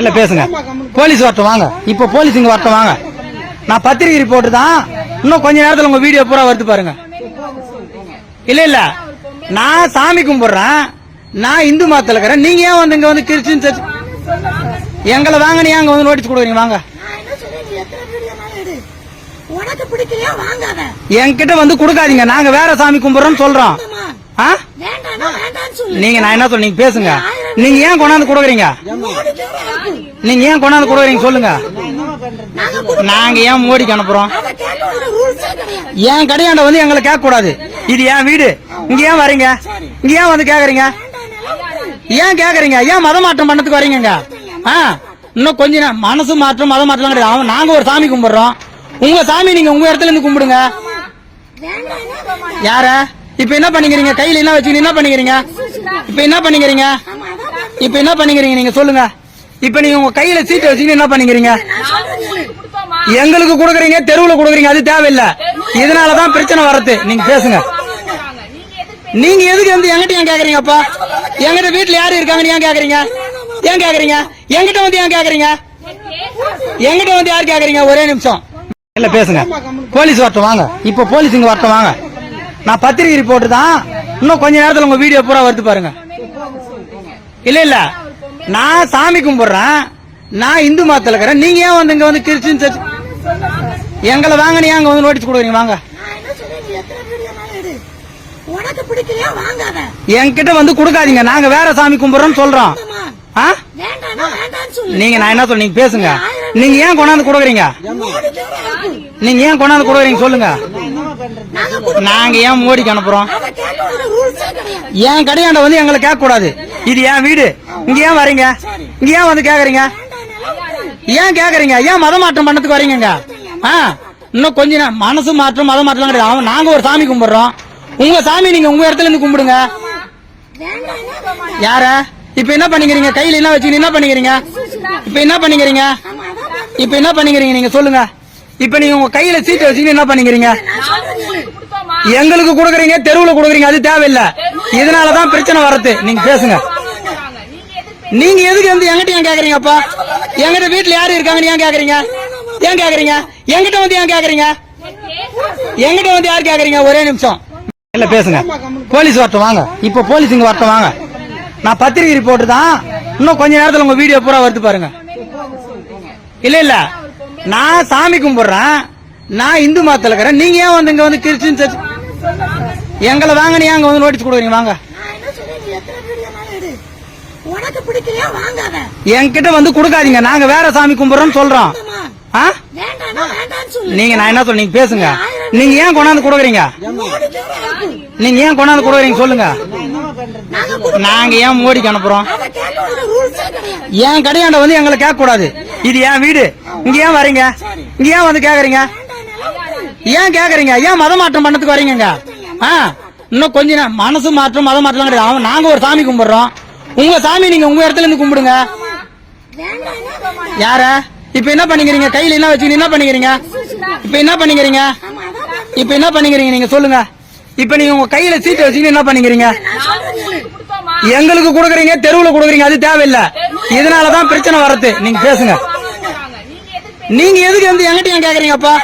இல்ல பேசுங்க. போலீஸ் வரட்டும் வாங்க. இப்போ போலீஸ் இங்க வரட்டும் வாங்க. நான் பத்திரிகை ரிப்போர்ட் தான். இன்னும் கொஞ்ச நேரத்துல உங்க வீடியோ பூரா வருது பாருங்க. இல்ல இல்ல. நான் சாமி கும்பிடுறேன். நான் இந்து மதத்துல இருக்கிறேன். நீங்க ஏன் வந்து இங்க வந்து கிறிஸ்டின் சர்ச் எங்களை வாங்க நீ அங்க வந்து நோட்டீஸ் கொடுக்குறீங்க? வாங்க. என்கிட்ட வந்து கொடுக்காதீங்க. நாங்க வேற சாமி கும்பிடுறோம்னு சொல்றோம். நீங்க நான் என்ன சொல்ல நீங்க பேசுங்க. நீங்க ஏன் கொண்டாந்து கொடுக்குறீங்க? நீங்க ஏன் கொண்டாந்து கொடுக்குறீங்க சொல்லுங்க. நாங்க ஏன் மோடிக்கு அனுப்புறோம்? ஏன் என் கடையாண்ட வந்து எங்களை கேட்க கூடாது இது என் வீடு. இங்க ஏன் வரீங்க? இங்க ஏன் வந்து கேக்குறீங்க? ஏன் கேக்குறீங்க? ஏன் மத மாற்றம் பண்ணதுக்கு வரீங்க ஆ? இன்னும் கொஞ்ச நேரம். மனசு மாற்றம் மத மாற்றம் கிடையாது. அவன் நாங்க ஒரு சாமி கும்பிடுறோம். உங்க சாமி நீங்க உங்க இடத்துல இருந்து கும்பிடுங்க. யார? இப்ப என்ன பண்ணிக்கிறீங்க? கையில என்ன வச்சுக்கிட்டு என்ன பண்ணிக்கிறீங்க? இப்ப என்ன பண்ணிக்கிறீங்க? இப்ப என்ன பண்ணிக்கிறீங்க நீங்க சொல்லுங்க. இப்ப நீங்க உங்க கையில சீட்டை வச்சுக்கிட்டு என்ன பண்ணிக்கிறீங்க. எங்களுக்கு கொடுக்குறீங்க தெருவுல கொடுக்குறீங்க அது தேவையில்லை. இதனாலதான் பிரச்சனை வரது. நீங்க பேசுங்க. நீங்க எதுக்கு வந்து என்கிட்ட ஏன் கேக்குறீங்கப்பா என்கிட்ட வீட்டுல யாரு இருக்காங்கன்னு ஏன் கேக்குறீங்க? ஏன் கேக்குறீங்க? என்கிட்ட வந்து ஏன் கேக்குறீங்க? என்கிட்ட வந்து யார் கேக்குறீங்க? ஒரே நிமிஷம். இல்ல பேசுங்க. போலீஸ் வரட்டும் வாங்க. இப்ப போலீஸ் இங்க வரட்டும் வாங்க. நான் பத்திரிகை ரிப்போர்ட் தான். இன்னும் கொஞ்ச நேரத்துல உங்க வீடியோ பூரா வருது பாருங்க. இல்ல இல்ல. நான் சாமி கும்பிடுறேன். நான் இந்து மதத்துல இருக்கிறேன். நீங்க ஏன் வந்து இங்க வந்து கிறிஸ்டின் சர்ச் எங்களை வாங்க நீ அங்க வந்து நோட்டீஸ் கொடுக்குறீங்க? வாங்க. என்கிட்ட வந்து கொடுக்காதீங்க. நாங்க வேற சாமி கும்பிடுறோம்னு சொல்றோம். நீங்க நான் என்ன சொல்ல நீங்க பேசுங்க. நீங்க ஏன் கொண்டாந்து கொடுக்குறீங்க. நீங்க ஏன் கொண்டாந்து கொடுக்குறீங்க சொல்லுங்க. நாங்க ஏன் மோடிக்கு அனுப்புறோம்? என் கடையாண்ட வந்து எங்களை கேட்க கூடாது இது ஏன் வீடு? இங்க ஏன் வரீங்க? இங்க ஏன் வந்து கேக்குறீங்க? ஏன் கேக்குறீங்க? ஏன் மத மாற்றம் பண்ணதுக்கு வரீங்க ஆ? இன்னும் கொஞ்ச நேரம் மனசு மாற்றம் மத மாற்றம் கிடையாது. அவன் நாங்க ஒரு சாமி கும்பிடுறோம். உங்க சாமி நீங்க உங்க இடத்துல இருந்து கும்பிடுங்க. யார? இப்ப என்ன பண்ணிக்கிறீங்க? கையில என்ன வச்சுக்கிட்டு என்ன பண்ணிக்கிறீங்க? இப்ப என்ன பண்ணிக்கிறீங்க? இப்ப என்ன பண்ணிக்கிறீங்க? நீங்க சொல்லுங்க. இப்ப நீங்க உங்க கையில சீட்டு வச்சுக்கிட்டு என்ன பண்ணிக்கிறீங்க? எங்களுக்கு கொடுக்குறீங்க தெருவுல கொடுக்குறீங்க அது தேவையில்லை. இதனாலதான் பிரச்சனை வரது. நீங்க பேசுங்க. நீங்க எதுக்கு வந்து என்கிட்ட ஏன் கேக்குறீங்கப்பா என்கிட்ட வீட்டுல யாரு இருக்காங்கன்னு ஏன் கேக்குறீங்க? ஏன் கேக்குறீங்க? என்கிட்ட வந்து ஏன் கேக்குறீங்க? என்கிட்ட வந்து யார் கேக்குறீங்க? ஒரே நிமிஷம். இல்ல பேசுங்க. போலீஸ் வரட்டும் வாங்க. இப்ப போலீஸ் இங்க வரட்டும் வாங்க. நான் பத்திரிகை ரிப்போர்ட் தான். இன்னும் கொஞ்ச நேரத்துல உங்க வீடியோ பூரா வருது பாருங்க. இல்ல இல்ல. நான் சாமி கும்பிடுறேன். நான் இந்து மதத்துல இருக்கிறேன். நீங்க ஏன் வந்து இங்க வந்து கிறிஸ்டின் சர்ச் எங்களை வாங்க நீ அங்க வந்து நோட்டீஸ் கொடுக்குறீங்க வாங்க. உனக்கு பிடிக்கலையா வாங்காத. என்கிட்ட வந்து கொடுக்காதீங்க நாங்க வேற சாமி கும்பிடுறோம்னு சொல்றோம். நீங்க நான் என்ன சொல்ல நீங்க பேசுங்க. நீங்க ஏன் கொண்டாந்து கொடுக்குறீங்க. நீங்க ஏன் கொண்டாந்து கொடுக்குறீங்க சொல்லுங்க. நாங்க ஏன் மோடிக்கு அனுப்புறோம்? என் கடையாண்ட வந்து எங்களை கேட்க கூடாது இது என் வீடு? இங்க ஏன் வரீங்க? இங்க ஏன் வந்து கேக்குறீங்க? ஏன் கேக்குறீங்க? ஏன் மத மாற்றம் பண்ணதுக்கு வரீங்க இன்னும் கொஞ்ச நேரம். மனசு மாற்றம் மதம் மாற்றம் கிடையாது. அவன் நாங்க ஒரு சாமி கும்பிடுறோம். உங்க சாமி நீங்க உங்க இடத்துல இருந்து கும்பிடுங்க. யார? இப்ப என்ன பண்ணிக்கிறீங்க? கையில என்ன வச்சுக்கிட்டு என்ன பண்ணிக்கிறீங்க? இப்ப என்ன பண்ணிக்கிறீங்க? இப்ப என்ன பண்ணிக்கிறீங்க? நீங்க சொல்லுங்க. இப்ப நீங்க உங்க கையில சீட்டை வச்சுக்கிட்டு என்ன பண்ணிக்கிறீங்க? எங்களுக்கு கொடுக்குறீங்க தெருவுல கொடுக்குறீங்க அது தேவையில்லை. இதனாலதான் பிரச்சனை வரது. நீங்க பேசுங்க. நீங்க எதுக்கு வந்து எங்கிட்ட ஏன் கேக்குறீங்கப்பா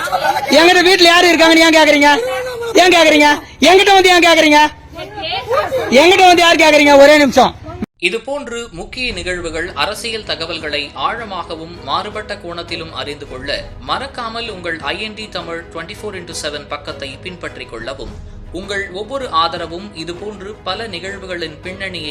எங்கிட்ட வீட்டுல யாரு இருக்காங்கன்னு ஏன் கேக்குறீங்க? ஏன் கேக்குறீங்க? எங்கிட்ட வந்து ஏன் கேக்குறீங்க? எங்கிட்ட வந்து யார் கேக்குறீங்க? ஒரே நிமிஷம். இதுபோன்று முக்கிய நிகழ்வுகள் அரசியல் தகவல்களை ஆழமாகவும் மாறுபட்ட கோணத்திலும் அறிந்து கொள்ள மறக்காமல் உங்கள் IND Tamil twenty four into seven பக்கத்தை பின்பற்றிக் கொள்ளவும். உங்கள் ஒவ்வொரு ஆதரவும் இதுபோன்று பல நிகழ்வுகளின் பின்னணியை